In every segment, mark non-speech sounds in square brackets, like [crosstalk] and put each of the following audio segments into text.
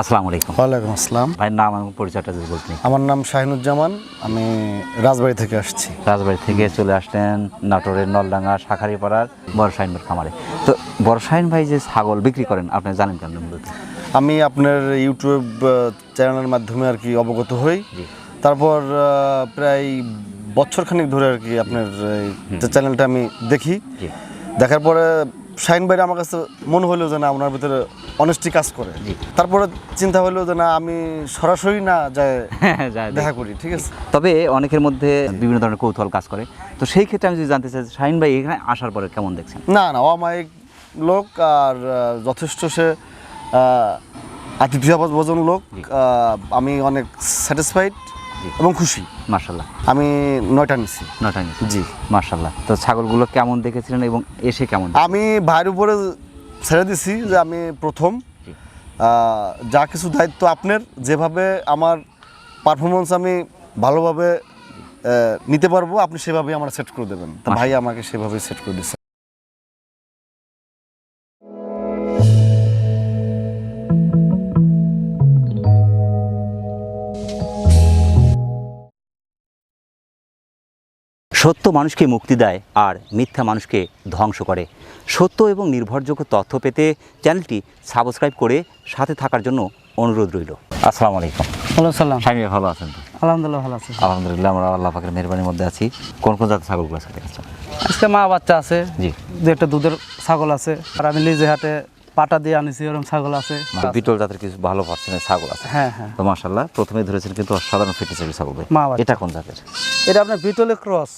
আসসালামু আলাইকুম। ওয়ালাইকুম আসসালাম। ভাইয়ের নাম এবং পরিচয়টা যদি বলতেন আমার নাম শাহিনুজ্জামান আমি রাজবাড়ি থেকে আসছি। রাজবাড়ি থেকে চলে আসলেন নাটোরের নলডাঙ্গা শাখারিপাড়ার বড়শাইন খামারে। তো বড়শাইন ভাই যে ছাগল বিক্রি করেন আপনি জানেন কেন মূলত? আমি আপনার ইউটিউব চ্যানেলের মাধ্যমে আর কি অবগত হই। তারপর প্রায় বছরখানেক ধরে আর কি আপনার চ্যানেলটা আমি দেখি। দেখার পরে শাহিন ভাইরা আমার কাছে মনে হলো যে না ওনার ভিতরে অনেস্টি কাজ করে। তারপরে চিন্তা হলো যে না আমি সরাসরি না যায় যায় দেখা করি ঠিক আছে? তবে অনেকের মধ্যে বিভিন্ন ধরনের কৌতূহল কাজ করে। তো সেই ক্ষেত্রে আমি যদি জানতে চাই শাহিন ভাই এখানে আসার পরে কেমন দেখছেন? না না অমায়িক লোক আর যথেষ্ট সে আতিথ্যবাদ ভোজন লোক। আমি অনেক স্যাটিসফাইড এবং খুশি। মার্শাল্লাহ আমি নয়টা নিচ্ছি নয়টা নিয়েছি জি। মার্শাল্লাহ তো ছাগলগুলো কেমন দেখেছিলেন এবং এসে কেমন? আমি ভাইয়ের উপরে ছেড়ে দিছি যে আমি প্রথম। যা কিছু দায়িত্ব আপনার যেভাবে আমার পারফরমেন্স আমি ভালোভাবে নিতে পারব আপনি সেভাবেই আমার সেট করে দেবেন। তা ভাই আমাকে সেভাবেই সেট করে দিচ্ছে সত্য মানুষকে মুক্তি দেয় আর মিথ্যা মানুষকে ধ্বংস করে। সত্য এবং নির্ভরযোগ্য তথ্য পেতে চ্যানেলটি সাবস্ক্রাইব করে সাথে থাকার জন্য অনুরোধ রইল। আসসালামু আলাইকুম। হ্যালো সালাম। স্বামী ভালো আছেন তো? আলহামদুলিল্লাহ ভালো আছে। আলহামদুলিল্লাহ আমরা আল্লাহ পাকের মেহরবানির মধ্যে আছি। কোন কোন জাতের ছাগলগুলো আছে আজকে মা বাচ্চা আছে জি। একটা দুধের ছাগল আছে আর আমি নিজে হাটে পাটা দিয়ে আনিছি ওরকম ছাগল আছে। মানে বিটল জাতের কিছু ভালো পার্সেন্টের ছাগল আছে। হ্যাঁ হ্যাঁ। তো মাশাল্লাহ প্রথমে ধরেছেন কিন্তু অসাধারণ ফিটনেসের ছাগল। এটা কোন জাতের? এটা আপনার বিটলে ক্রস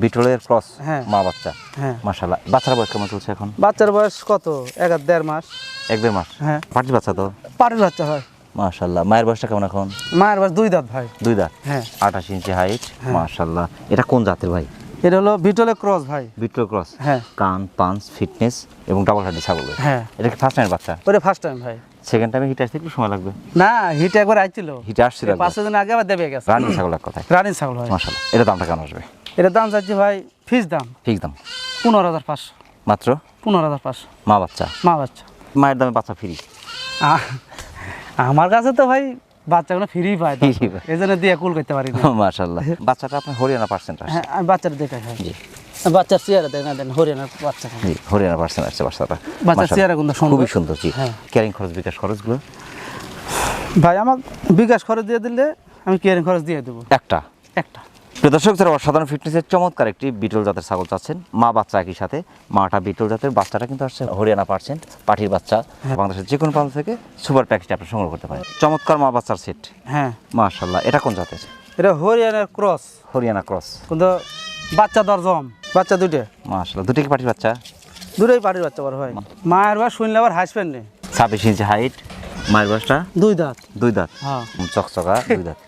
বিটলের ক্রস হ্যাঁ। মা বাচ্চা। হ্যাঁ। মাশাল্লাহ বাচ্চার বয়স কেমন চলছে এখন? বাচ্চার বয়স কত? এক আর দেড় মাস। এক দেড় মাস? হ্যাঁ। পাটি বাচ্চা তো? পাড়ির বাচ্চা হয়। মাশাল্লাহ মায়ের বয়সটা কেমন এখন? মায়ের বয়স দুই দাঁত ভাই। দুই দাঁত? হ্যাঁ। আঠাশ ইঞ্চি হাইট মাশাল্লাহ এটা কোন জাতের ভাই? এটা হলো বিটলে ক্রস ভাই। বিটল ক্রস? হ্যাঁ। কান পাঞ্চ ফিটনেস এবং ডাবল হাড্ডি ছাগল। হ্যাঁ। এটা কি ফার্স্ট টাইম বাচ্চা? ওটা ফার্স্ট টাইম ভাই। সেকেন্ড টাইমে হিট আসতে একটু সময় লাগবে। না হিট একবার আইছিল। হিটে আসছিল পাঁচ দিন আগে আবার দেবে গেছে। রানিং ছাগল এক কথায়। রানিং ছাগল মাশাল্লাহ এটা দামটা কেমন আসবে? এটার দাম চাচ্ছি ভাই ফিস দাম। ঠিক দাম। পনেরো হাজার পাঁচশো। মাত্র? পনেরো হাজার পাঁচশো। মা বাচ্চা? মা বাচ্চা। মায়ের দামে বাচ্চা ফ্রি আমার কাছে তো ভাই বাচ্চাগুলো ফ্রি পায়। এই জন্য দিয়ে কুল করতে পারি না। [laughs] মাশাল্লাহ বাচ্চাটা আপনার হরিয়ানা পার্সেন্ট আসছে। হ্যাঁ আমি বাচ্চাটা দেখাই হ্যাঁ। জি। বাচ্চার চেয়ারা দেখ না দেন হরিয়ানার বাচ্চা। জি হরিয়ানা পার্সেন্ট আসছে বাচ্চাটা। বাচ্চার। চেহারা কিন্তু সুন্দর। খুবই সুন্দর জি। হ্যাঁ। ক্যারিং খরচ বিকাশ খরচগুলো? ভাই আমার বিকাশ খরচ দিয়ে দিলে আমি কেয়ারিং খরচ দিয়ে দেবো। একটা? একটা। দর্শক যারা অসাধারণ ফিটনেসের চমৎকার একটি বিটল জাতের ছাগল চাচ্ছেন মা বাচ্চা একই সাথে মাটা বিটল জাতের বাচ্চাটা কিন্তু আসছে হরিয়ানা পার্সেন্ট পাঠির বাচ্চা বাংলাদেশের যে কোনো প্রান্ত থেকে সুপার প্যাকেজটা আপনি সংগ্রহ করতে পারেন। চমৎকার মা বাচ্চার সেট। হ্যাঁ। মাশাল্লাহ এটা কোন জাতের? এটা হরিয়ানার ক্রস। হরিয়ানা ক্রস। কিন্তু বাচ্চা দরজম বাচ্চা দুইটা। মাশাল্লাহ দুটি কি পাঠির বাচ্চা? দুটোই পাটির বাচ্চা বড় ভাই মায়ের বা শুনলে আবার হাসবেন নে ছাব্বিশ ইঞ্চি হাইট মায়ের বয়সটা? দুই দাঁত। দুই দাঁত? হ্যাঁ। চকচকা দুই দাঁত।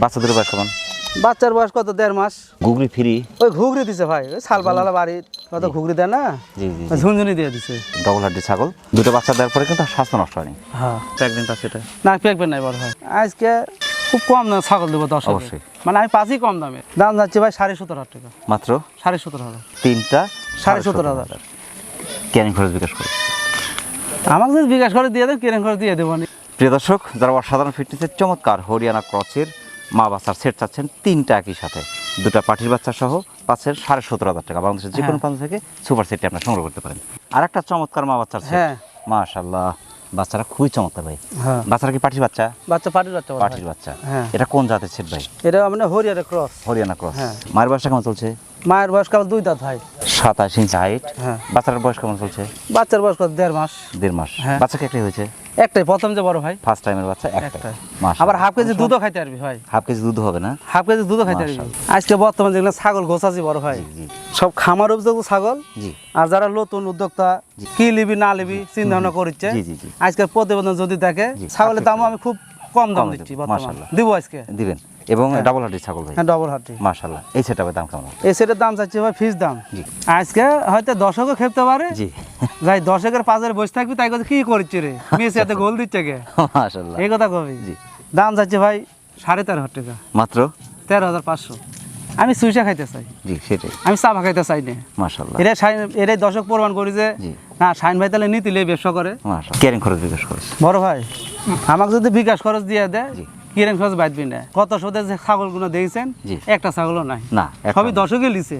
বাচ্চা দুটো বয়স কেমন বাচ্চার বয়স কত? দেড় মাস। গুগলি ফ্রি। ওই ঘুগরি দিছে ভাই। ওই শালপালা বাড়ি কত ঘুগরি দেয় না? জি জি ওই ঝুনঝুনি দিয়ে দিছে। ডবল হাড্ডি ছাগল। দুটো বাচ্চা দেওয়ার পরে কিন্তু স্বাস্থ্য নষ্ট হয়নি। হ্যাঁ। প্রেগনেন্ট আছে এটা না পেকবেন নাই বড় ভাই আজকে খুব কম দাম ছাগল দেবো দশ অবশ্যই। মানে আমি পাঁচই কম দামে। দাম যাচ্ছে ভাই সাড়ে সতেরো হাজার টাকা। মাত্র? সাড়ে সতেরো হাজার। তিনটা সাড়ে সতেরো হাজার। ক্যারিং খরচ বিকাশ করে। আমাকে যদি বিকাশ করে দিয়ে দেন কেরেন করে দিয়ে দেবো। প্রিয় দর্শক যারা অসাধারণ ফিটনেসের চমৎকার হরিয়ানা ক্রসের মা বাচ্চার সেট চাচ্ছেন তিনটা একই সাথে। দুটা পাঠির বাচ্চা সহ পাচ্ছেন সাড়ে সতেরো হাজার টাকা বাংলাদেশের যে কোনো হ্যাঁ। প্রান্ত থেকে সুপার সেটটি আপনার সংগ্রহ করতে পারেন। আর একটা চমৎকার মা বাচ্চার সেট। হ্যাঁ। মাশাল্লাহ বাচ্চারা খুবই চমৎকার ভাই। হ্যাঁ। বাচ্চারা কি পাঠির বাচ্চা? বাচ্চা পাটির বাচ্চা পাঠির বাচ্চা। হ্যাঁ। এটা কোন জাতের সেট ভাই? এটা মানে হরিয়ারের ক্রস। হরিয়ানা ক্রস। হ্যাঁ। মায়ের বয়সটা কেমন চলছে? মায়ের বয়স কেবল দুই দাঁত ভাই সাতাশ ইঞ্চি হাইট হ্যাঁ। বাচ্চার বয়স কেমন চলছে? বাচ্চার বয়স দেড় মাস। দেড় মাস। হ্যাঁ। বাচ্চাকে একটাই হয়েছে? একটাই প্রথম যে বড় ভাই। ফার্স্ট টাইমের বাচ্চা একটাই। আবার হাফ কেজি দুধও খাইতে পারবি ভাই। হাফ কেজি দুধ হবে না? হাফ কেজি দুধও খাইতে পারবি। আজকে বর্তমানে যেগুলো ছাগল গোছাছি বড় ভাই। সব খামার উপযোগ ছাগল। জি। আর যারা নতুন উদ্যোক্তা কি লিবি না লিবি চিন্তা ভাবনা করছে জি, জি, জি। আজকের প্রতিবেদন যদি দেখে ছাগলের দামও আমি খুব কম দাম দিচ্ছি বর্তমানে। দিব আজকে? দিবেন। এবং ডাবল হাড্ডি ছাগল ভাই। হ্যাঁ ডবল হাটি মাশাল্লাহ এই সেটআপের দাম কেমন? এই সেটের দাম চাচ্ছি ভাই ফিস দাম। জি। আজকে হয়তো দশকও খেপতে পারে। জি। যাই দশকের পাঁচের বসে থাকবি তাই কথা কি করছে রে? [laughs] মেসি এত গোল দিচ্ছে কে? মাশাল্লাহ এই কথা কবি। জি। দাম চাচ্ছে ভাই সাড়ে তেরো হাজার টাকা। মাত্র? তেরো হাজার পাঁচশো। আমি সুইসা খাইতে চাই। জি সেটাই। আমি চাপা খাইতে চাই না। মাশাল্লাহ এটাই সাইন এটাই দর্শক প্রমাণ করি যে। না সাইন ভাই তাহলে নিতিলে ব্যবসা করে। মাশাল্লাহ ক্যারিং খরচ বিকাশ খরচ। বড় ভাই আমাকে যদি বিকাশ খরচ দিয়ে দেয়। কিরেন খরচ বাঁধবি না। কত শোধে যে ছাগলগুলো দিয়েছেন একটা ছাগলও নাই। না সবই না। দর্শকে লিছে।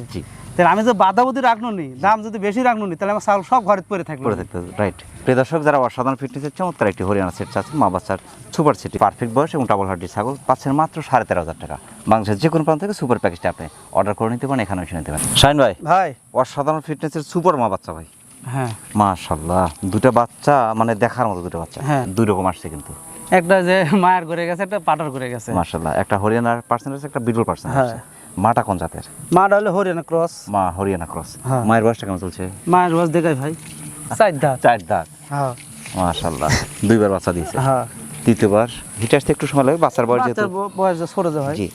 তাহলে আমি যে বাধাবুদ্ধি রাখনো নি দাম যদি বেশি রাখনো নি তাহলে আমার ছাগল সব ঘরে পরে থাকবে। করে থাকতে রাইট প্রিয় দর্শক যারা অসাধারণ ফিটনেসের চমৎকার একটি হরিয়ানা সেট চাচ্ছেন মা বাচ্চার সুপার সিটি পারফেক্ট বয়স এবং ডাবল হার্ডি ছাগল পাচ্ছেন মাত্র সাড়ে তেরো হাজার টাকা। বাংলাদেশের যে কোনো প্রান্ত থেকে সুপার প্যাকেজটা আপনি অর্ডার করে নিতে পারেন এখানে এসে নিতে পারেন। শাইন ভাই ভাই। অসাধারণ ফিটনেসের সুপার মা বাচ্চা ভাই। হ্যাঁ। মাশাল্লাহ দুটো বাচ্চা মানে দেখার মতো দুটো বাচ্চা। হ্যাঁ। দুই রকম আসছে কিন্তু। একটা যে মায়ের ঘুরে গেছে একটা পাটার ঘুরে গেছে। মাশাল্লাহ একটা হরিয়ানার পার্সেন্ট আছে একটা বিডল পার্সেন্ট হ্যাঁ। আছে মাটা কোন জাতের? মাটা হলে হরিয়ানা ক্রস। মা হরিয়ানা ক্রস। হ্যাঁ। মায়ের বয়সটা কেমন চলছে? মায়ের রোজ দেখাই ভাই। চার দাঁত। চার দাঁত। হ্যাঁ। মাশাল্লাহ দুইবার বাচ্চা দিয়েছে। হ্যাঁ। তৃতীয়বার। হিটে আসতে একটু সময় লাগে বাচ্চার বয়স যেহেতু বয়স যে ছোট যে ভাই। জি।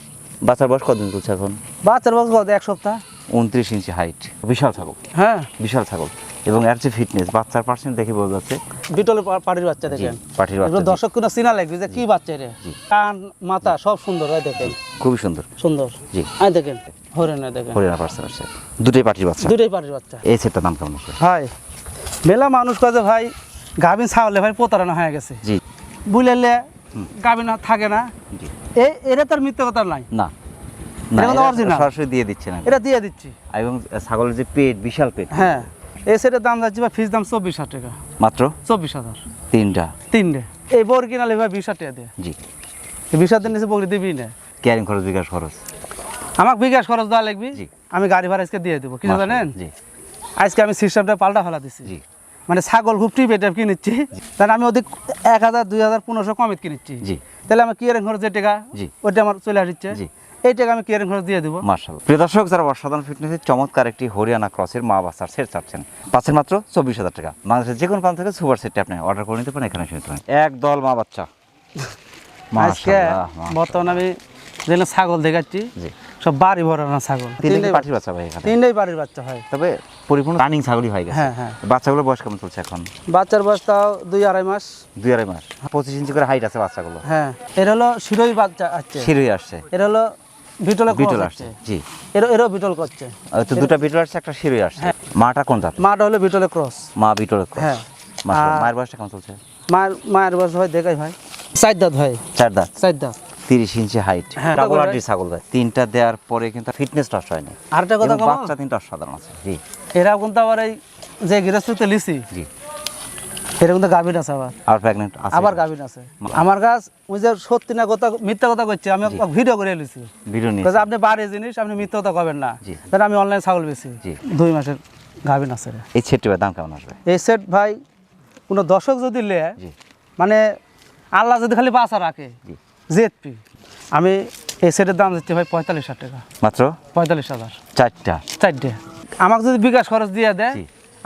বাচ্চার বয়স কতদিন চলছে এখন? বাচ্চার বয়স কত? এক সপ্তাহ। উনত্রিশ ইঞ্চি হাইট বিশাল ছাগল। হ্যাঁ। বিশাল ছাগল। এবং এর যে ফিটনেস বাচ্চার পার্সেন্ট দেখে বোঝা যাচ্ছে। বিটলের পা- পাটির বাচ্চা দেখেন। পাটির বাচ্চা দর্শক কোনো চিনা লাগবে যে কি বাচ্চা রে? কান মাথা সব সুন্দর হয় দেখেন। খুবই সুন্দর। সুন্দর। জি। আয় দেখেন হরিয়ানা দেখেন। হরিয়ানা পার্সেন্ট আসছে দুটোই পাটির বাচ্চা। দুটোই পাটির বাচ্চা। এই সেটটার দাম কেমন ভাই মেলা মানুষ কাজে ভাই গাভিন ছাগলে ভাই প্রতারণা হয়ে গেছে। জি। বুলেলে গাভিন থাকে না। জি। এই এটা তার মিথ্যে কথা নাই। না। সরাসরি দিয়ে দিচ্ছে না। এটা দিয়ে দিচ্ছি। এবং ছাগলের যে পেট বিশাল পেট। হ্যাঁ। এই সেটের দাম যাচ্ছে ভাই ফিস দাম চব্বিশ হাজার টাকা। মাত্র? চব্বিশ হাজার। তিনটা? তিনটে। এই বর কিনালে ভাই বিশ হাজার টাকা দিয়ে। জি। বিশ হাজার নিচে বকরি দিবি না। ক্যারিং খরচ বিকাশ খরচ? আমাকে বিকাশ খরচ দেওয়া লাগবে। জি। আমি গাড়ি ভাড়া আজকে দিয়ে দেবো। কিছু জানেন? জি। আজকে আমি সিস্টেমটা পাল্টা ফেলা দিচ্ছি জি। মানে ছাগল খুব টিপ এটা কিনিচ্ছি। তাহলে আমি ওদের এক হাজার দুই হাজার পনেরোশো কমে কিনিচ্ছি। জি। তাহলে আমার কিয়ারিং খরচ যে টাকা জি। ওইটা আমার চলে আসছে। জি। এই টাকা আমি কিয়ারিং খরচ দিয়ে দেবো। মার্শাল প্রিয় দর্শক যারা অসাধারণ ফিটনেসের চমৎকার একটি হরিয়ানা ক্রসের মা বাচ্চার সেট চাচ্ছেন পাচ্ছেন মাত্র চব্বিশ হাজার টাকা। বাংলাদেশের যে কোনো প্রান্ত থেকে সুপার সেটটি আপনি অর্ডার করে নিতে পারেন এখানে এসে নিতে পারেন। এক দল মা বাচ্চা। আজকে। বর্তমানে আমি যেগুলো ছাগল দেখাচ্ছি সব বাড়ি ভরা না ছাগল। তিনটে তিনটাই পাঠির বাচ্চা ভাই এখানে? তিনটাই বাড়ির বাচ্চা হয়। তবে পরিপূর্ণ রানিং ছাগলই হয়ে হ্যাঁ, হ্যাঁ। বাচ্চাগুলোর বয়স কেমন চলছে এখন? বাচ্চার বয়স তাও দুই আড়াই মাস। দুই আড়াই মাস। পঁচিশ ইঞ্চি করে হাইট আছে বাচ্চাগুলো। হ্যাঁ এর হলো শিরোই বাচ্চা আছে। শিরোই আসছে। এর হলো বিটলে বিটল আসছে? জি। এরও এরও বিটল করছে। তো দুটো বিটল আসছে একটা শিরোই আসছে। মাটা কোন জাত মাটা হলো বিটলে ক্রস। মা বিটল হ্যাঁ। মায়ের বয়সটা কেমন চলছে? মায়ের মায়ের বয়স হয় দেখাই ভাই। চার দাঁত ভাই। চার দাঁত? চার দাঁত। তিরিশ ইঞ্চি হাইট হ্যাঁ। ডাবল আড্ডি ছাগল দেয় তিনটা দেওয়ার পরে কিন্তু ফিটনেস নষ্ট হয়নি। আরেকটা কথা বাচ্চা তিনটা অসাধারণ আছে জি। এরা কিন্তু আবার এই যে গৃহস্থতে লিসি। জি। এরা কিন্তু গাভীর আছে আবার। আর প্রেগনেন্ট আছে। আবার গাভীর আছে। আমার কাছ ওই যে সত্যি না কথা মিথ্যা কথা করছে আমি ভিডিও করে লিছি ভিডিও নিয়ে আপনি বাড়ি জিনিস আপনি মিথ্যা কথা কবেন না। তাহলে আমি অনলাইন ছাগল জি। দুই মাসের গাভীর আছে। এই সেটটির দাম কেমন আসবে? এই সেট ভাই কোনো দর্শক যদি লে মানে আল্লাহ যদি খালি বাসা রাখে জেদপি আমি এই সেটের দাম দিচ্ছি ভাই পঁয়তাল্লিশ হাজার টাকা। মাত্র? পঁয়তাল্লিশ হাজার। চারটা। চারটে। আমাকে যদি বিকাশ খরচ দিয়ে দেয়।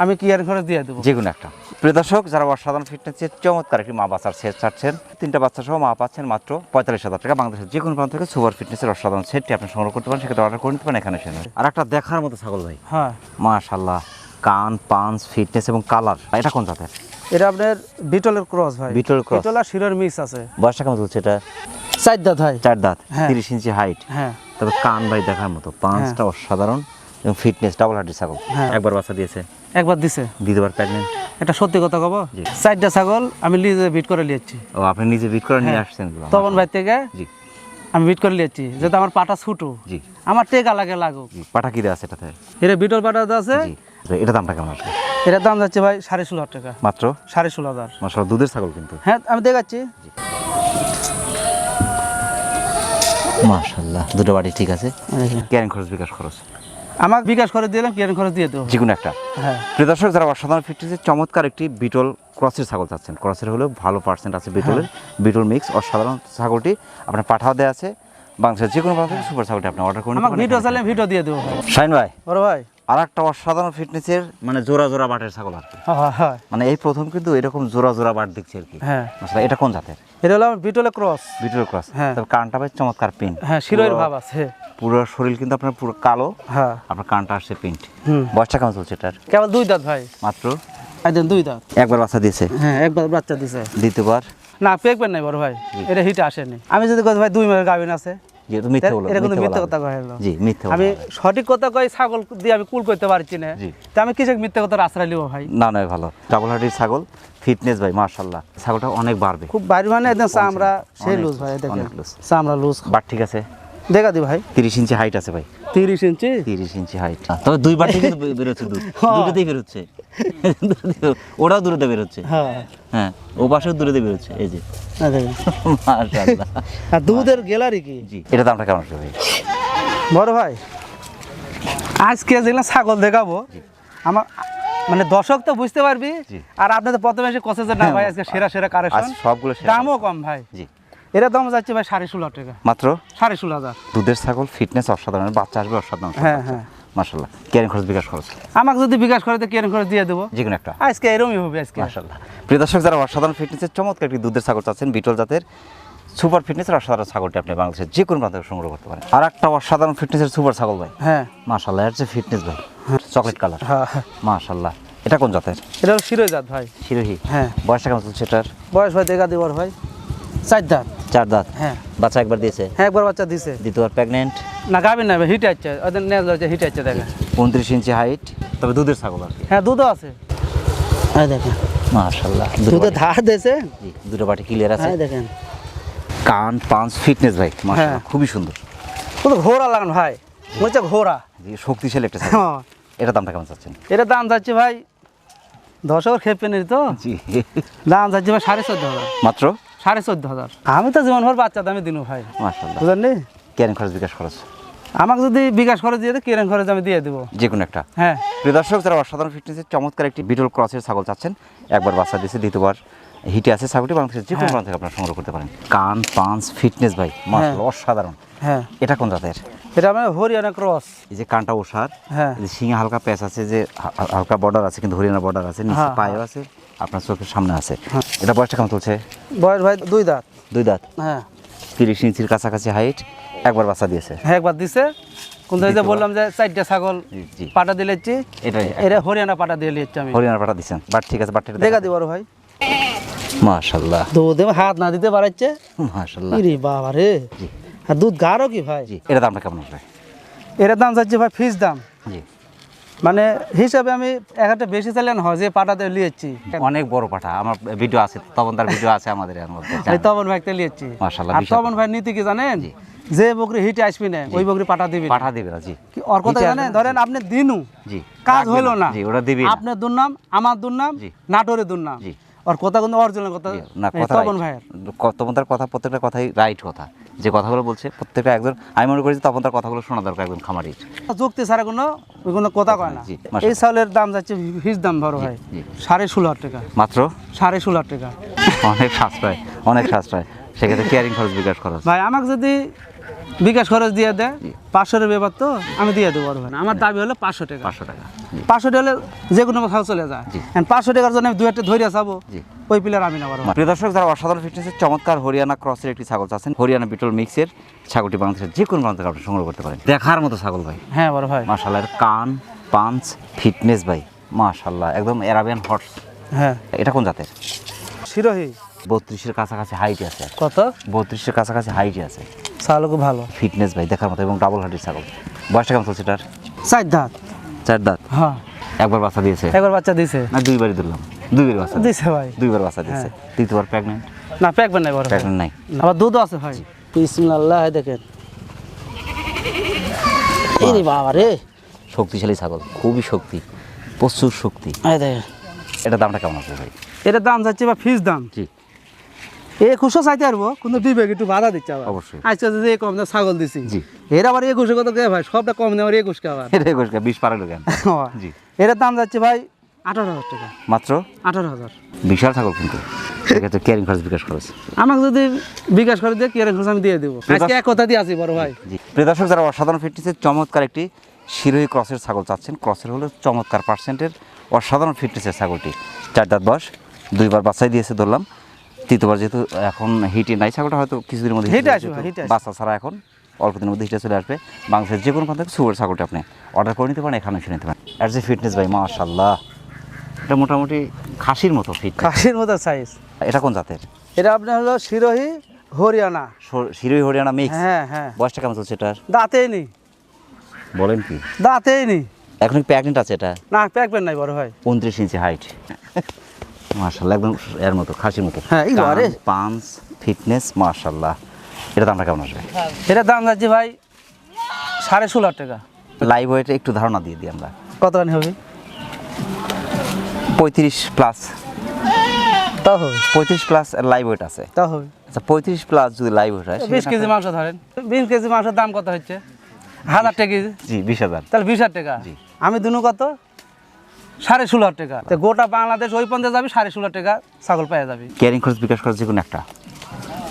আমি কিয়ারিং খরচ দিয়ে দেবো? যে কোনো একটা। প্রিয় দর্শক যারা অসাধারণ ফিটনেসের চমৎকার একটি মা বাচ্চার সেট চাচ্ছেন তিনটা বাচ্চা সহ মা পাচ্ছেন মাত্র পঁয়তাল্লিশ হাজার টাকা। বাংলাদেশের যে কোনো প্রান্ত থেকে সুপার ফিটনেসের অসাধারণ সেটটি আপনি সংগ্রহ করতে পারেন সেক্ষেত্রে অর্ডার করে নিতে পারেন এখানে এসে। নিন। আর একটা দেখার মতো ছাগল ভাই। হ্যাঁ। মাশাল্লাহ কান পাঞ্চ ফিটনেস এবং কালার এটা কোন জাতের? এটা আপনার বিটলের ক্রস ভাই। বিটল ক্রস। বিটল আর শিরোর মিক্স আছে। বয়সটা কেমন চলছে এটা? চার দাঁত ভাই। চার দাঁত হ্যাঁ। তিরিশ ইঞ্চি হাইট হ্যাঁ। তবে কান ভাই দেখার মতো। পাঁচটা অসাধারণ। এবং ফিটনেস ডাবল হার্ডি ছাগল। হ্যাঁ। একবার বাচ্চা দিয়েছে। একবার দিছে। দ্বিতীয়বার প্রেগনেন্ট এটা সত্যি কথা কব। চারটা ছাগল আমি লিজে বিট করে নিয়েছি ও আপনি নিজে বিট করে নিয়ে হ্যাঁ। আসছেন? তপন ভাই থেকে জি। আমি বিট করে নিয়েছি যেহেতু আমার পাটা ছুটো জি। আমার টেকা লাগে লাগুক। পাটা কি দেওয়া আছে এটাতে? এটা বিটল পাটা আছে? এটা দামটা কেমন আসবে? এটার দাম যাচ্ছে ভাই সাড়ে ষোলো হাজার টাকা। মাত্র? সাড়ে ষোলো হাজার। মশলা দুধের ছাগল কিন্তু। হ্যাঁ আমি দেখাচ্ছি। মাশাল্লাহ দুটো বাড়ি ঠিক আছে? ক্যারিং খরচ বিকাশ খরচ। আমাকে বিকাশ করে দিলাম কিরণ খরচ দিয়ে দেবো। যেকোনো একটা। হ্যাঁ। প্রিয় দর্শক যারা অসাধারণ ফিটনেসের চমৎকার একটি বিটল ক্রসের ছাগল চাচ্ছেন। ক্রসের হলেও ভালো পার্সেন্ট আছে বিটলের। বিটল মিক্স অসাধারণ ছাগলটি আপনার পাঠাও দেওয়া আছে। বাংলাদেশের যে কোনো সুপার ছাগলটি আপনি অর্ডার করুন ভিডিও চাইলে ভিডিও দিয়ে দেবো। শাইন ভাই। বড় ভাই। আর একটা অসাধারণ ফিটনেসের মানে জোড়া জোড়া বাটের ছাগল আর কি। হয় হয় মানে এই প্রথম কিন্তু এরকম জোড়া জোড়া বাট দেখছি আর কি। হ্যাঁ। এটা কোন জাতের? এটা হলো আমার বিটলে ক্রস বিটল ক্রস হ্যাঁ। তবে কানটা বেশ চমৎকার প্রিন্ট হ্যাঁ শিরোয়ের ভাব আছে। পুরো শরীর কিন্তু আপনার পুরো কালো। হ্যাঁ। আপনার কানটা আসছে প্রিন্ট হুম। বয়সটা কেমন চলছে এটার? কেবল দুই দাঁত ভাই। মাত্র? একদিন দুই দাঁত। একবার বাচ্চা দিয়েছে? হ্যাঁ একবার বাচ্চা দিছে দ্বিতীয়বার? না পেকবেন নাই বড় ভাই। এটা হিটে আসেনি। আমি যদি কই ভাই দুই মাসের গাভিন আছে। যেহেতু মিথ্যে বলো এটা কিন্তু মিথ্যে মিথ্যে কথা হবে। জি মিথ্যে আমি সঠিক কথা কই ছাগল দিয়ে আমি কুল করতে পারছি না। তা আমি কিসে মিথ্যা কথার আশ্রয় লিব ভাই? না নয় ভালো। ডাবল ছাগল ফিটনেস ভাই মার্শাল্লাহ ছাগলটা অনেক বাড়বে। খুব বাড়ি মানে একদম চামড়া সেই লুজ ভাই দেখেন। চামড়া লুজ বাট ঠিক আছে। দেখা দি ভাই। তিরিশ ইঞ্চি হাইট আছে ভাই। তিরিশ ইঞ্চি? তিরিশ ইঞ্চি হাইট তবে দুই বাটি কিন্তু বে- বেরোচ্ছে দুধ [laughs] দুটোতেই বেরোচ্ছে। [laughs] ওরাও দূরতে বেরোচ্ছে। হ্যাঁ। হ্যাঁ ও পাশেও দূরতে বেরোচ্ছে এই যে। আর দুধের গ্যালারি কি? জি এটা দামটা কেমন আসবে ভাই? বড় ভাই আজকে যেগুলো ছাগল দেখাবো আমার মানে দর্শক তো বুঝতে পারবি জি। আর আপনাদের প্রথমে এসে কষে যে না ভাই আজকে সেরা সেরা কারেকশন। সবগুলো। দামও কম ভাই। জি। এরা দাম যাচ্ছে ভাই সাড়ে ষোলো টাকা। মাত্র? সাড়ে ষোলো হাজার। দুধের ছাগল ফিটনেস অসাধারণ বাচ্চা আসবে অসাধারণ হ্যাঁ, হ্যাঁ। মার্শাল্লাহ ক্যারিং খরচ বিকাশ খরচ? আমাকে যদি বিকাশ করে তো কেরম করে দিয়ে দেবো। যে কোনো একটা। আজকে এরমই হবে আজকে। মার্শাল্লাহ প্রিয় দর্শক যারা অসাধারণ ফিটনেসের চমৎকার একটি দুধের ছাগল চাচ্ছেন বিটল জাতের সুপার ফিটনেসের অসাধারণ ছাগলটি আপনি বাংলাদেশের যে কোনো প্রান্ত সংগ্রহ করতে পারেন। আর একটা অসাধারণ ফিটনেসের সুপার ছাগল ভাই। হ্যাঁ। মার্শাল্লাহ এর যে ফিটনেস ভাই চকলেট কালার হ্যাঁ হ্যাঁ। মার্শাল্লাহ এটা কোন জাতের? এটা হলো শিরোই জাত ভাই। শিরোহী। হ্যাঁ। বয়সটা কেমন চলছে এটার? বয়স ভাই দেখা দিবার ভাই চার দাঁত। চার দাঁত? হ্যাঁ। বাচ্চা একবার দিয়েছে? হ্যাঁ একবার বাচ্চা দিছে দ্বিতীয়বার প্রেগনেন্ট না গাবি না হিট আছে। ওদের নেজ হচ্ছে হিট আছে দেখেন। উনত্রিশ ইঞ্চি হাইট তবে দুধের ছাগল আর কি। হ্যাঁ দুধও আছে। হ্যাঁ দেখেন। মার্শাল্লাহ দুধে ধার দিয়েছে? দুটো বাটি ক্লিয়ার আছে। হ্যাঁ দেখেন। কান পাঁচ ফিটনেস ভাই মার্শাল্লাহ হ্যাঁ। খুবই সুন্দর। শুধু ঘোড়া লাগান ভাই। হচ্ছে ঘোড়া। জি, শক্তিশালী একটা হ্যাঁ। এটা দামটা কেমন চাচ্ছেন? এটা দাম যাচ্ছে ভাই দশকের খেপে নির তো? জি। দাম যাচ্ছে ভাই সাড়ে চোদ্দ হাজার মাত্র? সাড়ে চোদ্দ হাজার। আমি তো জীবন ভর বাচ্চা দামে দিনু ভাই। মার্শাল্লাহ বুঝলেন নি? কেন খরচ বিকাশ খরচ? আমাকে যদি বিকাশ খরচ দিয়ে দেয় কিরণ খরচ আমি দিয়ে দেবো। যে কোনো একটা। হ্যাঁ। প্রিয় দর্শক যারা অসাধারণ ফিটনেসের চমৎকার একটি বিটল ক্রসের ছাগল চাচ্ছেন একবার বাচ্চা দিয়েছে দ্বিতীয়বার হিটে আছে ছাগলটি বাংলাদেশের যে কোনো হ্যাঁ। প্রান্ত থেকে আপনারা সংগ্রহ করতে পারেন। কান পাঞ্চ ফিটনেস ভাই মার্শাল্লাহ অসাধারণ। হ্যাঁ। এটা কোন জাতের? এটা আমার হরিয়ানা ক্রস এই যে কানটা ওষার হ্যাঁ। শিঙে হালকা প্যাচ আছে যে হালকা বর্ডার আছে কিন্তু হরিয়ানা বর্ডার আছে নিচে হ্যাঁ, পায়েও আছে আপনার চোখের সামনে আছে। এটা বয়সটা কেমন চলছে? বয়স ভাই দুই দাঁত। দুই দাঁত? হ্যাঁ। তিরিশ ইঞ্চির কাছাকাছি হাইট একবার বাচ্চা দিয়েছে। হ্যাঁ একবার দিছে। এই যে বললাম যে চারটা ছাগল পাটা দিলেছি এটাই এটা হরিয়ানা পাটা দিয়ে লিয়েছি আমি। হরিয়ানা পাঠা দিচ্ছেন। বাট ঠিক আছে বাট দেখা দিবার ভাই। মাশাল্লাহ দুধে হাত না দিতে পারাচ্ছে। মাশাল্লাহ বাবা রে। আর দুধ গাঢ় কি ভাই? জি এটা দামটা কেমন আসবে? এর দাম যাচ্ছে ভাই ফিস দাম। জি। মানে হিসাবে আমি একটা বেশি চাইলে হয় যে পাটাতে লিয়েছি। অনেক বড় পাঠা আমার ভিডিও আছে তখন তার ভিডিও আছে আমাদের এর মধ্যে এই তবন ভাইতে লিয়েছি। মাশাআল্লাহ, আর তবন ভাই নীতি কি জানেন? যে বকরি হিটে আসবি না ওই বকরি পাটা দিবি। পাঠা দিবে না জি। কি ওর কথা জানেন? ধরেন আপনি দিনু। জি। কাজ হলো না। জি ওটা দিবি। আপনার দুর্নাম আমার দুর্নাম জি। নাটোরের দুর্নাম জি। ওর কথা কিন্তু অরিজিনাল কথা। না কথা তপন right। ভাইয়ের। তপন তার কথা প্রত্যেকটা কথাই রাইট কথা। যে কথাগুলো বলছে প্রত্যেকটা একজন আমি মনে করি যে তপন তার কথাগুলো শোনা দরকার একজন যুক্তি ছাড়া কোনো কোনো কথা কয় না। এই চাউলের দাম যাচ্ছে হিস দাম বড় ভাই। সাড়ে ষোলো হাজার টাকা। মাত্র? সাড়ে ষোলো হাজার টাকা। অনেক সাশ্রয় অনেক সাশ্রয়। সেক্ষেত্রে কেয়ারিং খরচ বিকাশ খরচ। ভাই আমাকে যদি বিকাশ খরচ দিয়ে দেয় পাঁচশোর ব্যাপার তো আমি দিয়ে দেবো ভাই আমার দাবি হলো পাঁচশো টাকা। পাঁচশো টাকা। পাঁচশো টাকা হলে যে কোনো কোথাও চলে যায়। পাঁচশো টাকার জন্য আমি দু একটা ধরে যাব ওই পিলার আমি না ভাই। প্রিয় দর্শক যারা অসাধারণ ফিটনেসের চমৎকার হরিয়ানা ক্রসের একটি ছাগল চাচ্ছেন হরিয়ানা বিটল মিক্সের ছাগলটি বাংলাদেশের যে কোনো প্রান্ত আপনি সংগ্রহ করতে পারেন। দেখার মতো ছাগল ভাই। হ্যাঁ বড় ভাই। মাশাল্লাহ কান পাঞ্চ ফিটনেস ভাই। মাশাল্লাহ একদম অ্যারাবিয়ান হর্স হ্যাঁ। এটা কোন জাতের? শিরোহি। বত্রিশের কাছাকাছি হাইট আছে। কত? বত্রিশের কাছাকাছি হাইটে আছে। চালকও ভালো। ফিটনেস ভাই দেখার মতো এবং ডাবল হার্টের ছাগল। বয়সটা কেমন চলছে এটার? চার দাঁত। চার দাঁত? হ্যাঁ। একবার বাচ্চা দিয়েছে? একবার বাচ্চা দিছে না দুইবারই দিলাম দুইবার বাচ্চা দিয়েছে? ভাই। দুইবার বাচ্চা দিয়েছে। তৃতীয়বার প্রেগনেন্ট না প্যাকবেন নাই বড় প্রেগনেন্ট নাই? আবার দুধও আছে ভাই। বিসমিল্লাহ দেখেন। এরে বাবা রে। শক্তিশালী ছাগল খুবই শক্তি প্রচুর শক্তি। এটা দামটা কেমন আছে ভাই? এটার দাম যাচ্ছে বা ফিস দাম। জি। চাইতে পারব কিন্তু বিবেক একটু বাধা দিচ্ছে আবার। অবশ্যই। আজকে যদি কম দাম ছাগল দিছি। জি। এর আবার একুশে কত কে ভাই? সবটা কম নেই আবার একুশ কে আবার। এটা একুশ বিশ পারে কেন [laughs] জি। এটার দাম যাচ্ছে ভাই আঠারো হাজার টাকা। মাত্র? আঠারো হাজার। বিশাল ছাগল কিন্তু। সেক্ষেত্রে ক্যারিং খরচ বিকাশ খরচ। আমাকে যদি বিকাশ দিয়ে খরচ আমি দিয়ে দেবো। আজকে এক কথা দিয়ে আছি বড় ভাই। জি। যারা অসাধারণ ফিটনেসের চমৎকার একটি শিরোহী ক্রসের ছাগল চাচ্ছেন। ক্রসের হলো চমৎকার পার্সেন্টের অসাধারণ ফিটনেসের ছাগলটি। চার দাঁত বয়স দুইবার বাচ্চাই দিয়েছে ধরলাম। তৃতীয়বার যেহেতু এখন হিটে নাই ছাগলটা হয়তো কিছুদিনের মধ্যে হিটে আসবে, বাচ্চা ছাড়া এখন অল্প দিনের মধ্যে হিটে চলে আসবে। বাংলাদেশের যে কোনো প্রান্ত থেকে সুপার ছাগলটি আপনি অর্ডার করে নিতে পারেন এখানে এসে নিতে পারেন। আর যে ফিটনেস ভাই মাশাল্লাহ এটা মোটামুটি খাসির মতো ফিট খাসির মতো সাইজ এটা কোন জাতের? এটা আপনার হলো শিরোহি হরিয়ানা। শিরোহী হরিয়ানা মিক্স হ্যাঁ হ্যাঁ। বয়সটা কেমন চলছে এটার? দাঁতেই নি বলেন কি? দাঁতেই নি এখন প্যাকেট আছে এটা? না প্যাকবেন নাই বড় ভাই উনত্রিশ ইঞ্চি হাইট মার্শাল্লাহ একদম এর মতো খাসির মতো। হ্যাঁ, এই বারে। পাঞ্চ ফিটনেস মার্শাল্লাহ এটা দামটা কেমন আসবে? এটার দাম যাচ্ছে ভাই সাড়ে ষোলো হাজার টাকা। লাইভ ওয়েটে একটু ধারণা দিয়ে দিই আমরা। কতখানি হবে? পঁয়ত্রিশ প্লাস তা হবে। পঁয়ত্রিশ প্লাস লাইভ ওয়েট আছে। তা হবে। আচ্ছা পঁয়ত্রিশ প্লাস যদি লাইভ ওয়েট হয় বিশ কেজি মাংস ধরেন। বিশ কেজি মাংসের দাম কত হচ্ছে? হাজার টাকা জি বিশ হাজার। তাহলে বিশ হাজার টাকা। জি। আমি দুনু কত? সাড়ে ষোলো হাজার টাকা। তো গোটা বাংলাদেশ ওই পর্যন্ত যাবি সাড়ে ষোলো টাকা ছাগল পেয়ে যাবি। ক্যারিং খরচ বিকাশ খরচ যে কোনো একটা?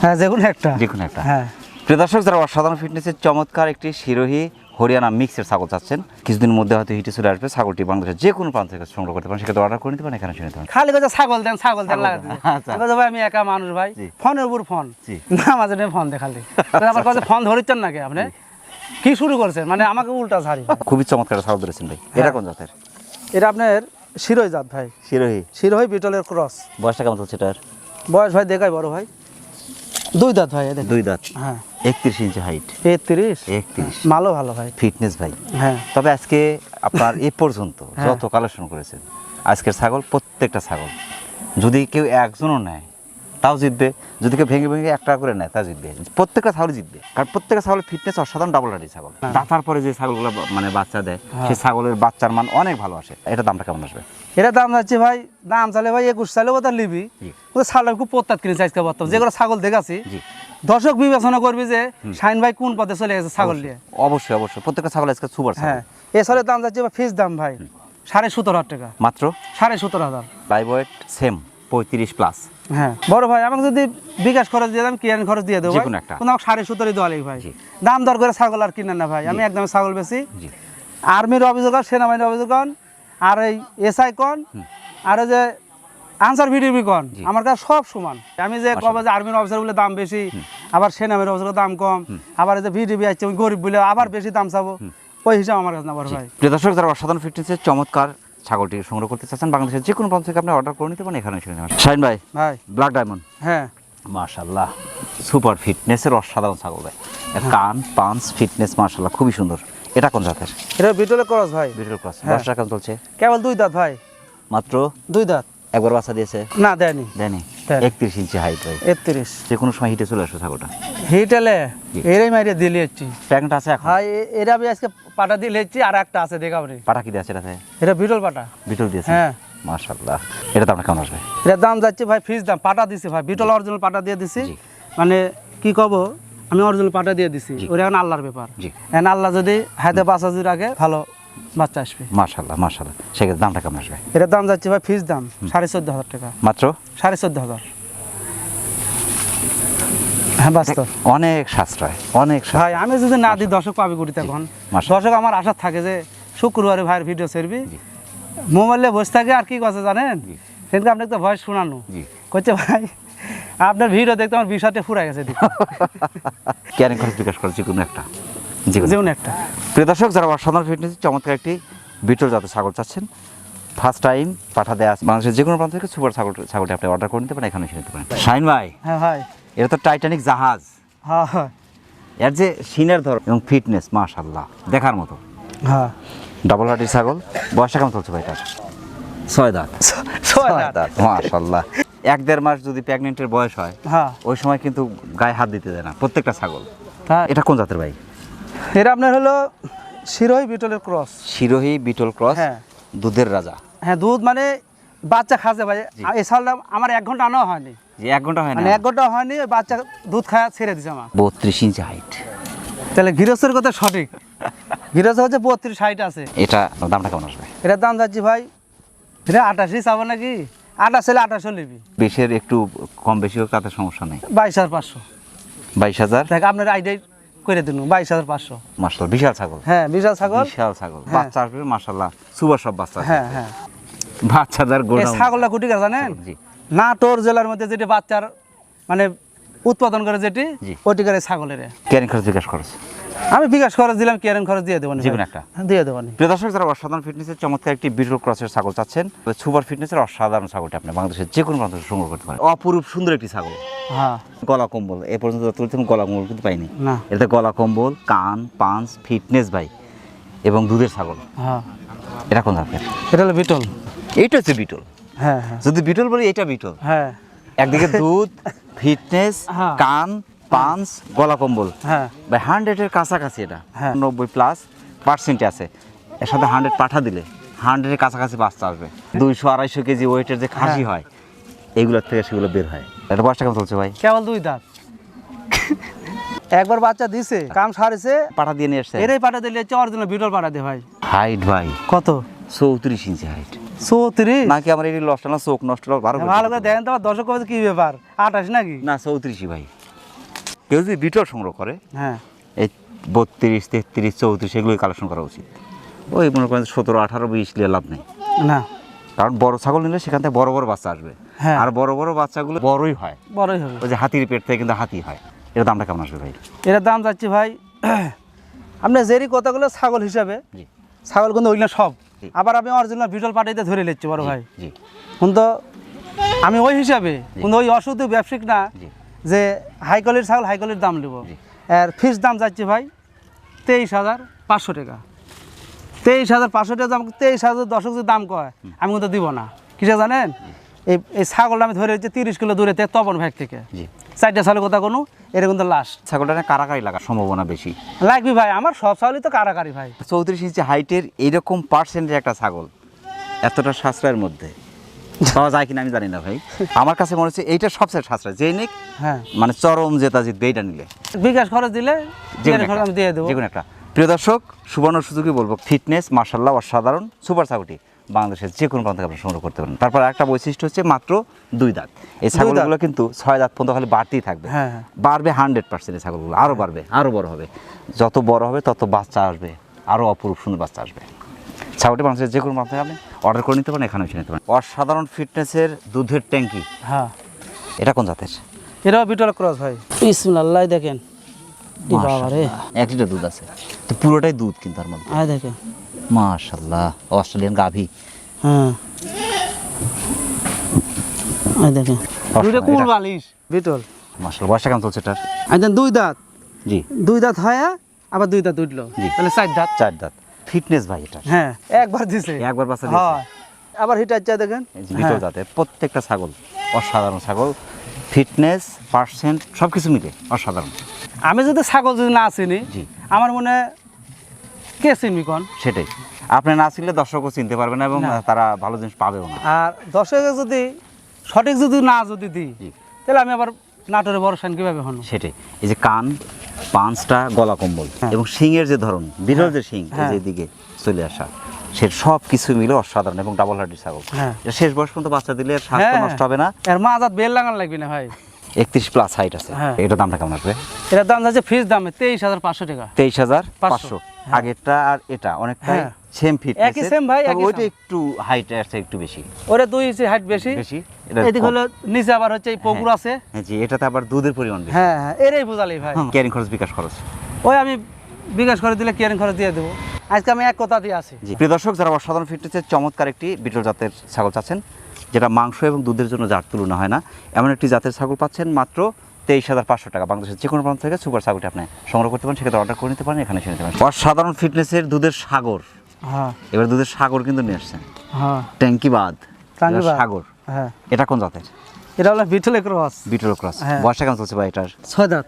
হ্যাঁ যে কোনো একটা। যে কোনো একটা। হ্যাঁ। প্রিয় দর্শক যারা অসাধারণ ফিটনেসের চমৎকার একটি শিরোহী হরিয়ানা মিক্সের ছাগল চাচ্ছেন কিছুদিন মধ্যে হয়তো হিটে চলে আসবে ছাগলটি বাংলাদেশের যে কোনো প্রান্ত থেকে সংগ্রহ করতে পারেন। সেক্ষেত্রে অর্ডার করে নিতে পারেন এখানে শুনে পারেন। খালি কথা ছাগল দেন ছাগল দেন লাগাতে আচ্ছা। ভাই আমি একা মানুষ ভাই। ফোনের উপর ফোন। না মাঝে ফোন দে খালি। তো আমার কাছে ফোন ধরিচ্ছেন নাকি আপনি? কি শুরু করছেন? মানে আমাকে উল্টা ছাড়ি। খুবই চমৎকার ছাগল ধরেছেন ভাই। এটা কোন জাতের? এটা আপনার শিরোই জাত ভাই। শিরোহী। শিরোহী বিটলের ক্রস। বয়সটা কেমন চলছে এটার? বয়স ভাই দেখাই বড় ভাই। দুই দাঁত ভাই এদের দুই দাঁত। হ্যাঁ। একত্রিশ ইঞ্চি হাইট একত্রিশ? একত্রিশ। মালও ভালো ভাই। ফিটনেস ভাই। হ্যাঁ। তবে আজকে আপনার এ পর্যন্ত হ্যাঁ। যত কালেকশন করেছেন আজকের ছাগল প্রত্যেকটা ছাগল। যদি কেউ একজনও নেয় তাও জিতবে যদি কেউ ভেঙে ভেঙে একটা করে নেয় তা জিতবে। প্রত্যেকটা ছাগল জিতবে কারণ প্রত্যেকটা ছাগলের ফিটনেস অসাধারণ ডাবল হাডি ছাগল। দাতার পরে যে ছাগলগুলো মানে বাচ্চা দেয় হ্যাঁ। সেই ছাগলের বাচ্চার মান অনেক ভালো আসে। এটা দামটা কেমন আসবে? এটা দাম যাচ্ছে ভাই দাম চালে ভাই একুশ চালে ওটা লিবি জি। ও ছাগল খুব প্রত্যাত কিনেছে আজকে বর্তমান যেগুলো ছাগল দেখাছি দর্শক বিবেচনা করবি যে শাইন ভাই কোন পথে চলে গেছে ছাগল নিয়ে? অবশ্যই অবশ্যই। প্রত্যেকটা ছাগল আজকে সুপার হ্যাঁ। ছাগল এছাড়া দাম যাচ্ছে ফিস দাম ভাই সাড়ে সতেরো হাজার টাকা। মাত্র? সাড়ে সতেরো হাজার। লাইভ ওয়েট সেম পঁয়ত্রিশ প্লাস হ্যাঁ। বড় ভাই আমাকে যদি বিকাশ খরচ দিয়ে দেন কিয়ান খরচ দিয়ে দেবো কোনো একটা। কোনো সাড়ে সতেরো দেওয়া লাগবে ভাই। দাম দর করে ছাগল আর কিনেন না ভাই। আমি একদম ছাগল বেশি আর্মির অভিযোগ সেনাবাহিনীর অভিযোগ আর এই এসআই কন আর যে আনসার ভিডিবি কন আমার কাছে সব সমান। আমি যে কবে যে আর্মির অফিসার বলে দাম বেশি আবার সেনাবাহিনীর অফিসারের দাম কম আবার এই যে ভিডিবি আছে গরিব বলে আবার বেশি দাম চাবো। ওই হিসাব আমার কাছে না বড় ভাই। প্রিয় দর্শক যারা অসাধারণ ফিটনেসের চমৎকার ছাগলটি সংগ্রহ করতে চাচ্ছেন বাংলাদেশের যে কোনো প্রান্ত থেকে আপনি অর্ডার করে নিতে পারেন এখানে শুনে নেবেন। শাহিন ভাই ভাই। ব্ল্যাক ডায়মন্ড হ্যাঁ। মাশাল্লাহ সুপার ফিটনেসের অসাধারণ ছাগল ভাই। কান পাঞ্চ ফিটনেস মাশাল্লাহ খুবই সুন্দর। এটা কোন জাতের? এটা বিটল ক্রস ভাই। বিটল ক্রস হ্যাঁ। টাকা কেমন চলছে। কেবল দুই দাঁত ভাই। মাত্র দুই দাঁত। একবার বাচ্চা দিয়েছে? না দেয়নি। দেয়নি। একত্রিশ ইঞ্চি হাইট ভাই একত্রিশ। যে কোনো সময় হিটে চলে আসবে ছাগলটা। হিটেলে এরাই মারিয়ে দিলি এসছি প্যাকেট আছে এখন? হ্যাঁ এরা আমি আজকে পাটা দিলে এসছি আর একটা আছে দেখাবো রে। পাটা কি দিয়েছে এটাতে? এটা বিটল পাটা। বিটল দিয়েছে? হ্যাঁ। মাশাল্লাহ এটা দামটা কেমন আসবে? এটার দাম যাচ্ছে ভাই ফিস দাম পাটা দিছি ভাই। বিটল অরিজিনাল পাটা দিয়ে দিছি। মানে কি কব আমি অরিজিনাল পাটা দিয়ে দিছি। ওরা এখন আল্লাহর ব্যাপার। এখন আল্লাহ যদি হাতে বাঁচা যদি রাখে ভালো বাচ্চা আসবে। মাশাল্লাহ মাশাল্লাহ সেক্ষেত্রে দামটা কেমন আসবে? এটার দাম যাচ্ছে ভাই দাম সাড়ে চোদ্দ হাজার টাকা। মাত্র? সাড়ে চোদ্দ হাজার। হ্যাঁ বাস্তব। অনেক সাশ্রয় অনেক ভাই আমি যদি না দিই দর্শক পাবি তখন। দর্শক আমার আশা থাকে যে শুক্রবারে ভাইয়ের ভিডিও ছেড়বি। মোবাইলে বসে থাকে আর কি কথা জানেন? সেদিনকে আপনাকে তো ভয়েস শোনানো। করছে ভাই আপনার ভিডিও দেখতে আমার বিষয়টা ফুরাই গেছে। [laughs] ক্যারিং খরচ বিকাশ করে যে কোনো একটা। কোনো যেমন একটা। প্রিয় দর্শক যারা অসাধারণ ফিটনেস চমৎকার একটি বিটল জাতের ছাগল চাচ্ছেন ফার্স্ট টাইম পাঠা আছে বাংলাদেশের যে কোনো প্রান্ত থেকে সুপার ছাগল ছাগলটি আপনি অর্ডার করে নিতে পারেন এখানে এসে নিতে পারেন। শাইন ভাই হ্যাঁ ভাই। এটা তো টাইটানিক জাহাজ। হ্যাঁ হ্যাঁ। এর যে সিনের ধর এবং ফিটনেস মাশাল্লাহ দেখার মতো। হ্যাঁ। ডাবল হার্টির ছাগল বয়সটা কেমন চলছে ভাই তার? ছয় দাঁত। ছয় দাঁত। মাশাল্লাহ এক দেড় মাস যদি প্রেগনেন্টের বয়স হয় হ্যাঁ। ওই সময় কিন্তু গায়ে হাত দিতে দেয় না প্রত্যেকটা ছাগল। হ্যাঁ এটা কোন জাতের ভাই? এটা আপনার হলো শিরোই বিটলের ক্রস। শিরোহী বিটল ক্রস হ্যাঁ। দুধের রাজা। হ্যাঁ দুধ মানে বাচ্চা খাচ্ছে ভাই। এই সালটা আমার এক ঘণ্টা আনাও হয়নি। যে এক ঘণ্টা হয় না মানে এক ঘণ্টা হয়নি বাচ্চা দুধ খাওয়া ছেড়ে দিছে আমার। বত্রিশ ইঞ্চি হাইট তাহলে গৃহস্থের কথা সঠিক। গৃহস্থ হচ্ছে বত্রিশ হাইট আছে। এটা দামটা কেমন আসবে? এটার দাম যাচ্ছি ভাই এটা আঠাশি চাবো নাকি? আঠাশ হলে আঠাশও নিবি। বেশের একটু কম বেশি হোক তাতে সমস্যা নেই। বাইশ হাজার পাঁচশো। বাইশ হাজার? দেখ আপনার আইডিয়াই করে দিন বাইশ হাজার পাঁচশো। মাসাল বিশাল ছাগল। হ্যাঁ বিশাল ছাগল। বিশাল ছাগল। হ্যাঁ। বাচ্চা আসবে মার্শাল্লাহ সুবার সব বাচ্চা। হ্যাঁ হ্যাঁ। বাচ্চাদার এই গোড়া ছাগলটা কুটি গেছে জানেন? নাটোর জেলার মধ্যে যেটি বাচ্চার মানে উৎপাদন করে যেটি। ওটি করে ছাগলের। কেন খরচ বিকাশ খরচ আমি বিকাশ খরচ দিলাম কেয়ারেন খরচ দিয়ে দেবো কোনো একটা? দিয়ে দেবো প্রিয় দর্শক যারা অসাধারণ ফিটনেসের চমৎকার একটি বিটল ক্রসের ছাগল চাচ্ছেন সুপার ফিটনেসের অসাধারণ ছাগলটি আপনি বাংলাদেশের যে কোনো প্রান্ত সংগ্রহ করতে পারেন। অপরূপ সুন্দর একটি ছাগল। হ্যাঁ। গলা কম্বল। এ পর্যন্ত যত তুলতে গলা কম্বল কিন্তু পাইনি। না। এতে গলা কম্বল কান পাঞ্চ ফিটনেস ভাই এবং দুধের ছাগল। হ্যাঁ। এটা কোন জাতের? এটা হলো বিটল। এইটা হচ্ছে বিটল। হ্যাঁ হ্যাঁ। যদি বিটল বলি এটা বিটল। হ্যাঁ। একদিকে দুধ [laughs] ফিটনেস হ্যাঁ। কান পাঞ্চ গলা কম্বল হ্যাঁ। ভাই হান্ড্রেডের কাছাকাছি এটা। হ্যাঁ। নব্বই প্লাস পার্সেন্টে আছে। এর সাথে হান্ড্রেড পাঠা দিলে হান্ড্রেডের কাছাকাছি বাচ্চা আসবে। দুইশো আড়াইশো কেজি ওয়েটের যে খাসি হ্যাঁ। হয় এগুলোর থেকে সেগুলো বের হয়। এটা বয়সটা কেমন চলছে ভাই? কেবল দুই দাঁত। একবার বাচ্চা দিছে কাম সারিছে। পাঠা দিয়ে নিয়ে এসছে। এরাই পাঠা দিলে হচ্ছে অরিজিনাল বিটল পাঠা দে ভাই। হাইট ভাই। কত? চৌত্রিশ ইঞ্চি হাইট চৌত্রিশ? নাকি আমার এই লস না চোখ নষ্ট ভালো করে দেখেন তো দর্শক কি ব্যাপার? আঠাশ নাকি? না চৌত্রিশই ভাই। কেউ যদি বিটল সংগ্রহ করে হ্যাঁ। এই বত্রিশ তেত্রিশ চৌত্রিশ এগুলোই কালেকশন করা উচিত। ওই মনে করেন সতেরো আঠারো বিশ নিয়ে লাভ নেই। না। কারণ বড় ছাগল নিলে সেখান থেকে বড় বড় বাচ্চা আসবে। হ্যাঁ। আর বড় বড় বাচ্চাগুলো বড়ই হয়। বড়ই হবে। ওই যে হাতির পেট থেকে কিন্তু হাতি হয়। এর দামটা কেমন আসবে ভাই? এটার দাম যাচ্ছে ভাই আপনি যেরই কথাগুলো ছাগল হিসাবে ছাগল কিন্তু ওইগুলো সব। আবার আমি অরিজিনাল বিটল পাঠাইতে ধরে নিচ্ছি বড় ভাই। কিন্তু আমি ওই হিসাবে কিন্তু ওই অশুদ্ধ ব্যবসায়িক না যে হাই কোয়ালিটির ছাগল হাই কোয়ালিটির দাম নেব। আর ফিস দাম যাচ্ছে ভাই তেইশ হাজার পাঁচশো টাকা। তেইশ হাজার পাঁচশো টাকা দাম তেইশ হাজার দশক যদি দাম কয় আমি কিন্তু দিব না। কিসে জানেন? এই এই ছাগলটা আমি ধরে হচ্ছে তিরিশ কিলো দূরে তপন ভ্যাগ থেকে। চারটা ছাগলের কথা কোনো এটা কিন্তু লাস্ট ছাগলটা কারাকারি লাগার সম্ভাবনা বেশি। লাগবি ভাই আমার সব ছাগলই তো কারাকারি ভাই। চৌত্রিশ ইঞ্চি হাইটের এইরকম পার্সেন্টের একটা ছাগল এতটা সাশ্রয়ের মধ্যে। পাওয়া যায় কিনা আমি জানি না ভাই। আমার কাছে মনে হচ্ছে এইটা সবচেয়ে সাশ্রয় যেই নিক হ্যাঁ। মানে চরম জেতা জিতবে এইটা নিলে। বিকাশ খরচ দিলে যে খরচ আমি দিয়ে দেবো। যে কোনো একটা। প্রিয় দর্শক সুবর্ণ সুযোগই বলব ফিটনেস মার্শাল্লাহ অসাধারণ সুপার ছাগলটি বাংলাদেশের যে কোনো প্রান্ত থেকে আপনি সংগ্রহ করতে পারেন। তারপর একটা বৈশিষ্ট্য হচ্ছে মাত্র দুই দাঁত। এই ছাগলগুলো কিন্তু ছয় দাঁত পর্যন্ত খালি বাড়তেই থাকবে। হ্যাঁ, হ্যাঁ। বাড়বে হান্ড্রেড পার্সেন্ট এই ছাগলগুলো আরও বাড়বে আরও বড় হবে। যত বড় হবে তত বাচ্চা আসবে আরও অপরূপ সুন্দর বাচ্চা আসবে। ছাগলটি বাংলাদেশের যে কোনো থেকে আপনি অর্ডার করে নিতে পারেন এখানে এসে নিতে পারেন। অসাধারণ ফিটনেসের দুধের ট্যাঙ্কি। হ্যাঁ। এটা কোন জাতের? এটাও বিটল ক্রস ভাই। বিসমিল্লাহ দেখেন। এক লিটার দুধ আছে। তো পুরোটাই দুধ কিন্তু তার মধ্যে। আয় দেখেন। মাশাল্লাহ অস্ট্রেলিয়ান গাভী। হ্যাঁ। দেখেন। দুইটা এটা- বালিশ? বিটল। মাশাল্লাহ বয়সটা কেমন চলছে এটার? দুই দাঁত। জি। দুই দাঁত হয় আবার দুই দাঁত উঠল। জি। তাহলে চার দাঁত। চার দাঁত। ফিটনেস ভাই এটা। হ্যাঁ একবার দিছে। একবার বাচ্চা দিয়েছে। হয়। আবার হিটার চা দেখেন। এই যে বিটল জাতের প্রত্যেকটা ছাগল অসাধারণ ছাগল ফিটনেস পার্সেন্ট সব কিছু মিলে অসাধারণ। আমি যদি ছাগল যদি না চিনি জি। আমার মনে কে চিনবি কন? সেটাই। আপনি না চিনলে দর্শকও চিনতে পারবে না এবং তারা ভালো জিনিস পাবেও না। আর দর্শকে যদি সঠিক যদি না যদি দিই জি। তাহলে আমি আবার নাটোরে বড় সান কীভাবে হন সেটাই এই যে কান পাঁচটা গলা কম্বল হ্যাঁ। এবং শিংয়ের যে ধরন বিরল যে শিং এই হ্যাঁ। যে দিকে চলে আসা সে সব কিছু মিলে অসাধারণ এবং ডাবল হার্ডি ছাগল হ্যাঁ। শেষ বয়স পর্যন্ত বাচ্চা দিলে স্বাস্থ্য হ্যাঁ। নষ্ট হবে না এর মাজাত বেল লাগান লাগবে না ভাই একত্রিশ প্লাস হাইট আছে হ্যাঁ। এটার দামটা কেমন আসবে এটার দাম যাচ্ছে ফিস দামে তেইশ হাজার পাঁচশো টাকা তেইশ হাজার পাঁচশো। আগেরটা আর এটা অনেকটাই হ্যাঁ। সেম ফিট একই same ভাই, ওইটা একটু হাইট আছে একটু বেশি। ওরে দুই ইঞ্চি হাইট বেশি। বেশি? এদিকে। হলো নিচে আবার হচ্ছে এই পুকুর আছে। হ্যাঁ জি এটাতে আবার দুধের পরিমাণ বেশি। হ্যাঁ হ্যাঁ এরাই বুঝালি ভাই। ক্যারিং খরচ বিকাশ খরচ। ওই আমি বিকাশ করে দিলে কিয়ারিং খরচ দিয়ে দেবো। আজকে আমি এক কথা দিয়ে আছি। জি প্রিয় দর্শক যারা অসাধারণ ফিটনেসের চমৎকার একটি বিটল জাতের ছাগল চাচ্ছেন যেটা মাংস এবং দুধের জন্য যার তুলনা হয় না এমন একটি জাতের ছাগল পাচ্ছেন মাত্র তেইশ হাজার পাঁচশো টাকা। বাংলাদেশের যে কোনো প্রান্ত থেকে সুপার ছাগলটি আপনি সংগ্রহ করতে পারেন সেক্ষেত্রে অর্ডার করে নিতে পারেন এখানে এসে নিতে পারেন। অসাধারণ ফিটনেসের দুধের সাগর। হ্যাঁ এবার দুধের সাগর কিন্তু নিয়ে আসছেন। হ্যাঁ। ট্যাঙ্কি বাদ সাগর। হ্যাঁ। এটা কোন জাতের? এটা হলো বিটলে ক্রস বিটল ক্রস হ্যাঁ। বয়সটা কেমন চলছে ভাই এটার? ছয় দাঁত।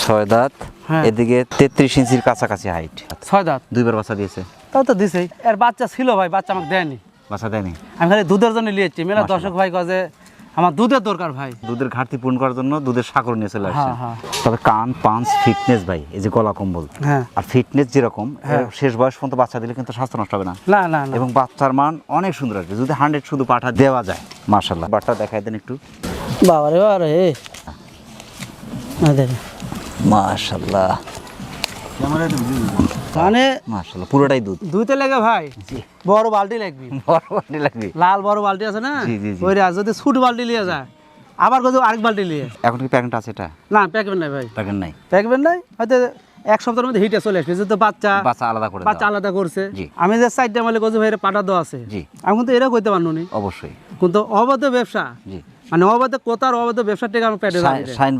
ছয় দাঁত। হ্যাঁ। এদিকে তেত্রিশ ইঞ্চির কাছাকাছি হাইট ছয় দাঁত। দুইবার বাচ্চা দিয়েছে। তাও তো দিছেই। এর বাচ্চা ছিল ভাই বাচ্চা আমাকে দেয়নি। বাচ্চা দেয়নি। আমি খালি দুধের জন্য নিয়েছি। মেলা দর্শক ভাই যে আমার দুধের দরকার ভাই। দুধের ঘাটতি পূরণ করার জন্য দুধের সাগর নিয়ে চলে আসছে। হ্যাঁ, হ্যাঁ। তবে কান পাঞ্চ ফিটনেস ভাই এই যে গলা কম্বল। হ্যাঁ। আর ফিটনেস যেরকম। শেষ বয়স পর্যন্ত বাচ্চা দিলে কিন্তু স্বাস্থ্য নষ্ট হবে না। না না এবং বাচ্চার মান অনেক সুন্দর আসবে। যদি হান্ড্রেড শুধু পাঠা দেওয়া যায় মার্শাল্লাহ বাটটা দেখাই দেন একটু। বাবারে বাবারে। আরে মার্শাল্লাহ মানে মার্শাল্লাহ পুরোটাই দুধ। দুইতে লেগে ভাই? বড় বালতি লাগবি। [laughs] বড় বাটি লাগবে। লাল বড় বালতি আছে না। ওই যদি ছোট বালতি নিয়ে যায় আবার আরেক বালতি নিয়ে এখন কি প্যাকেট আছে এটা? না প্যাকবেন নাই ভাই। প্যাকেট নাই। প্যাকবেন নাই? হয়তো এক সপ্তাহের মধ্যে হিটে চলে আসবে। যেহেতু বাচ্চা বাচ্চা আলাদা করে বাচ্চা আলাদা করছে। আমি যে সাইডটা মালে গজু ভাইয়ের পাঠা দেওয়া আছে। জি। আমি কিন্তু এরা করতে পারব নি অবশ্যই। কিন্তু অবৈধ ব্যবসা জি। মানে অবৈধ কোতার অবৈধ ব্যবসার টাকা আমার পেটে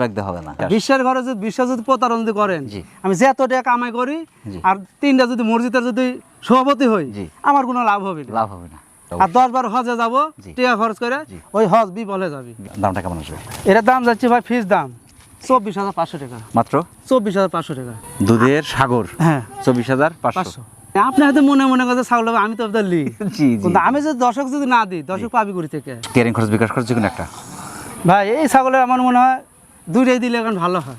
ব্যাগ দেওয়া হবে না। বিশ্বের ঘরে যদি বিশ্বাস যদি প্রতারণ যদি করেন আমি যে এত টাকা কামাই করি আর তিনটা যদি মসজিদের যদি সভাপতি হই আমার কোনো লাভ হবে লাভ হবে না। আর দশ বার হজে যাব। টাকা খরচ করে ওই হজ বিফলে যাবি। দামটা কেমন আসবে? এর দাম যাচ্ছে ভাই ফিস দাম চব্বিশ হাজার পাঁচশো টাকা। মাত্র? চব্বিশ হাজার পাঁচশো টাকা। দুধের সাগর? হ্যাঁ। চব্বিশ হাজার পাঁচশো। আপনি হয়তো মনে মনে করছে ছাগল হবে, আমি তো আপনার লি। জি জি। কিন্তু আমি যদি দর্শক যদি না দিই দর্শক পাবি করি থেকে? টিয়ারিং খরচ বিকাশ খরচ যে একটা। ভাই এই ছাগলের আমার মনে হয় দুইটাই দিলে এখন ভালো হয়।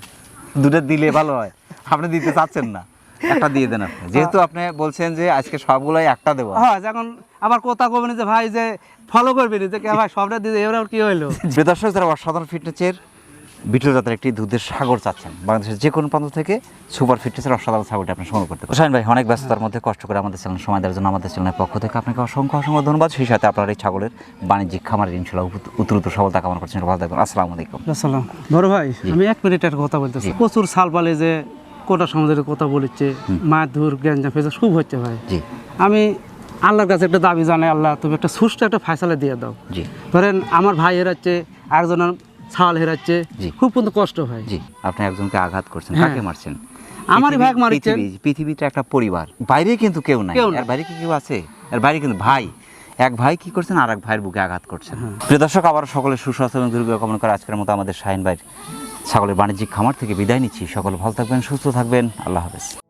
দুটো দিলে ভালো হয়। আপনি দিতে চাচ্ছেন না। একটা দিয়ে দেন আপনি। যেহেতু আপনি বলছেন যে আজকে সবগুলাই একটা দেবো। হয় এখন আবার কথা কবেন যে ভাই যে ফলো করবি যে কে ভাই সবটা দিতে এবার কি হইল? [laughs] দর্শক যারা অসাধারণ ফিটনেসের বিটল জাতের একটি দুধের সাগর চাচ্ছেন। বাংলাদেশের যে কোনো প্রান্ত থেকে সুপার ফিটনেসের অসাধারণ ছাগলটি আপনি সংগ্রহ করতে পারেন। শাহিন ভাই অনেক ব্যস্ততার মধ্যে কষ্ট করে আমাদের চ্যানেল সময় দেওয়ার জন্য আমাদের চ্যানেলের পক্ষ থেকে আপনাকে অসংখ্য অসংখ্য ধন্যবাদ। সেই সাথে আপনার এই ছাগলের বাণিজ্যিক খামারের ইনশাল্লাহ উত্তরোত্তর সফলতা কামনা করছেন ভালো থাকবেন। আসসালামু আলাইকুম। আসসালাম। বড় ভাই আমি এক মিনিট মিনিটের কথা বলতেছি। প্রচুর সাল পালে যে কোটা সমাজের কথা বলেছে মারধর গ্যাঞ্জাম ফেজা খুব হচ্ছে ভাই। জি। আমি আল্লাহর কাছে একটা দাবি জানাই আল্লাহ তুমি একটা সুষ্ঠু একটা ফাইসালা দিয়ে দাও। জি। ধরেন আমার ভাইয়ের হচ্ছে আরেকজনের ছাল হেরাচ্ছে খুব কিন্তু কষ্ট হয়। জি আপনি একজনকে আঘাত করছেন হ্যাঁ। কাকে মারছেন? আমারই ভাগ মারছেন। পৃথিবীটা একটা পরিবার বাইরে কিন্তু কেউ নাই। আর বাইরে কি কেউ আছে? আর বাইরে কিন্তু ভাই। এক ভাই কি করছেন আর এক ভাইয়ের বুকে আঘাত করছেন। প্রিয় দর্শক আবার সকলে সুস্বাস্থ্য এবং দীর্ঘ কামনা করে আজকের মতো আমাদের শাহিন ভাইয়ের ছাগলের বাণিজ্যিক খামার থেকে বিদায় নিচ্ছি। সকলে ভালো থাকবেন সুস্থ থাকবেন। আল্লাহ হাফেজ।